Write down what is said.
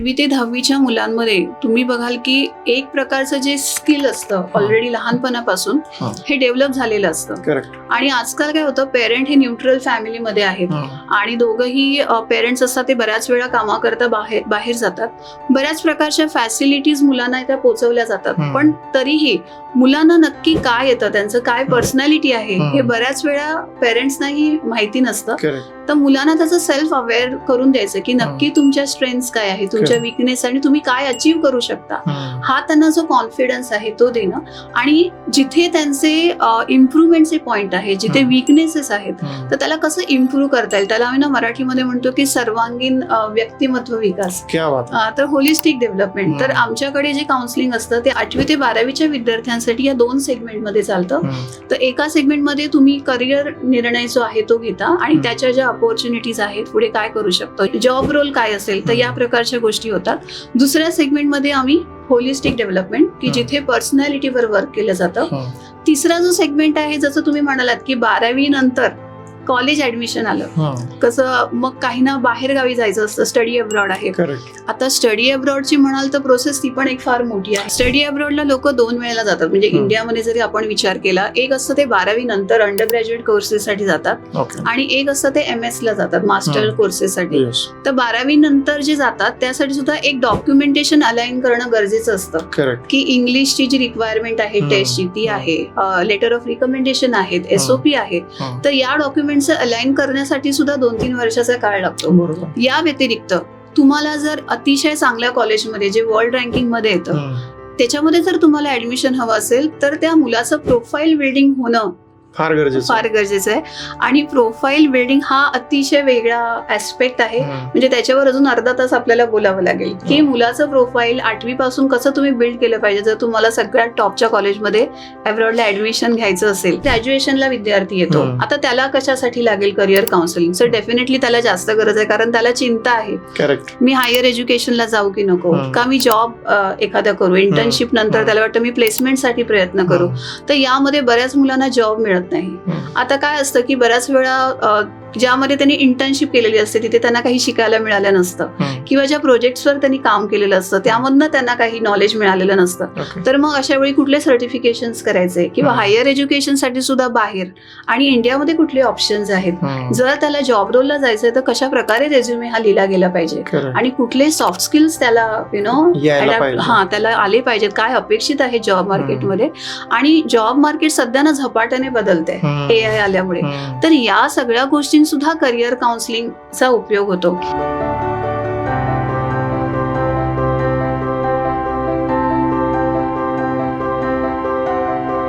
आठवी ते दहावीच्या मुलांमध्ये तुम्ही बघाल की एक प्रकारचं जे स्किल असतं ऑलरेडी लहानपणापासून हा. डेव्हलप झालेलं असतं. आणि आजकाल काय होतं पेरेंट हे न्यूट्रल फॅमिलीमध्ये आहेत. आणि दोघंही पेरेंट्स असतात ते बऱ्याच वेळा कामाकरता बाहेर बाहेर जातात. बऱ्याच प्रकारच्या फॅसिलिटीज मुलांना त्या पोहोचवल्या जातात. पण तरीही मुलांना नक्की काय येतं त्यांचं काय पर्सनॅलिटी आहे. हे. बऱ्याच वेळा पेरेंट्सनाही माहिती नसतं. तर मुलांना त्याचं सेल्फ अवेअर करून द्यायचं की नक्की तुमच्या स्ट्रेंथ्स काय आहे तुमच्या Correct. विकनेस आणि तुम्ही काय अचीव्ह करू शकता? हा. त्यांना जो कॉन्फिडन्स आहे तो देणं. आणि जिथे त्यांचे इम्प्रुव्हमेंटचे पॉइंट आहे जिथे. विकनेसेस आहेत तर त्याला कसं इम्प्रूव्ह करता येईल? त्याला आम्ही ना मराठीमध्ये म्हणतो की सर्वांगीण व्यक्तिमत्व विकास. क्या बात अ, तर होलिस्टिक डेव्हलपमेंट तर. आमच्याकडे जे काउन्सिलिंग असतं ते आठवी ते बारावीच्या विद्यार्थ्यांसाठी या दोन सेगमेंटमध्ये चालतं. तर एका सेगमेंटमध्ये तुम्ही करिअर निर्णय जो आहे तो घेता आणि. त्याच्या ज्या ऑपॉर्च्युनिटीज आहेत पुढे काय करू शकतो? जॉब रोल काय असेल? तर या प्रकारच्या गोष्टी होतात. दुसऱ्या सेगमेंटमध्ये आम्ही होलिस्टिक डेव्हलपमेंट की. जिथे पर्सनॅलिटीवर वर्क केलं जातं. तिसरा जो सेगमेंट आहे जसं तुम्ही म्हणालात की बारावी नंतर कॉलेज ऍडमिशन आलं. कसं मग काही ना बाहेर गावी जायचं असतं. स्टडी अब्रॉड आहे. आता स्टडी अब्रॉडची म्हणाल तर प्रोसेस ती पण एक फार मोठी आहे. स्टडी अब्रॉडला लोक दोन वेळेला जातात. म्हणजे. इंडियामध्ये जरी आपण विचार केला एक असतं ते बारावी नंतर अंडर ग्रॅज्युएट कोर्सेससाठी जातात आणि एक असतं ते एम एस ला जातात मास्टर. कोर्सेससाठी तर बारावी नंतर जे जातात त्यासाठी सुद्धा एक डॉक्युमेंटेशन अलाइन करणं गरजेचं असतं. की इंग्लिशची जी रिक्वायरमेंट आहे. टेस्टची ती आहे लेटर ऑफ रिकमेंडेशन आहेत एसओपी आहे. तर या डॉक्युमेंटचं अलाइन करण्यासाठी सुद्धा दोन तीन वर्षाचा काळ लागतो. बरोबर. या व्यतिरिक्त तुम्हाला जर अतिशय चांगल्या कॉलेजमध्ये जे वर्ल्ड रँकिंगमध्ये येतं त्याच्यामध्ये जर तुम्हाला ऍडमिशन हवं असेल तर त्या मुलाचं प्रोफाईल बिल्डिंग होणं फार गरजेचं फार गरजेचं आहे. आणि प्रोफाईल बिल्डिंग हा अतिशय वेगळा ऍस्पेक्ट आहे. म्हणजे त्याच्यावर अजून अर्धा तास आपल्याला बोलावं लागेल. की. मुलाचं प्रोफाईल आठवी पासून कसं तुम्ही बिल्ड केलं पाहिजे? जर तुम्हाला सगळ्यात टॉपच्या कॉलेजमध्ये अब्रॉडला ऍडमिशन घ्यायचं असेल ग्रॅज्युएशनला विद्यार्थी येतो. आता त्याला कशासाठी लागेल करिअर काउन्सिलिंग सर डेफिनेटली त्याला जास्त गरज आहे. कारण त्याला चिंता आहे. मी हायर एज्युकेशनला जाऊ की नको. का मी जॉब एखादा करू? इंटर्नशिप नंतर. त्याला वाटतं मी प्लेसमेंटसाठी प्रयत्न करू. तर यामध्ये बऱ्याच मुलांना जॉब मिळत नाही. आता काय असतं की बऱ्याच वेळा ज्यामध्ये त्यांनी इंटर्नशिप केलेली असते तिथे त्यांना काही शिकायला मिळालं नसतं. किंवा ज्या प्रोजेक्ट्सवर त्यांनी काम केलेलं असतं त्यामधनं त्यांना काही नॉलेज मिळालेलं नसतं. तर मग अशा वेळी कुठले सर्टिफिकेशन करायचे? किंवा. हायर एज्युकेशनसाठी सुद्धा बाहेर. आणि इंडियामध्ये कुठले ऑप्शन्स आहेत? जर त्याला जॉब रोलला जायचंय तर कशा प्रकारे रेझ्युमे हा लिहिला गेला पाहिजे? आणि कुठले सॉफ्ट स्किल्स त्याला यु नो हा त्याला आले पाहिजेत. काय अपेक्षित आहे जॉब मार्केटमध्ये आणि जॉब मार्केट सध्या ना झपाट्याने बदलते. ए आय आल्यामुळे. तर या सगळ्या गोष्टींसुद्धा करिअर काउन्सिलिंगचा उपयोग होतो.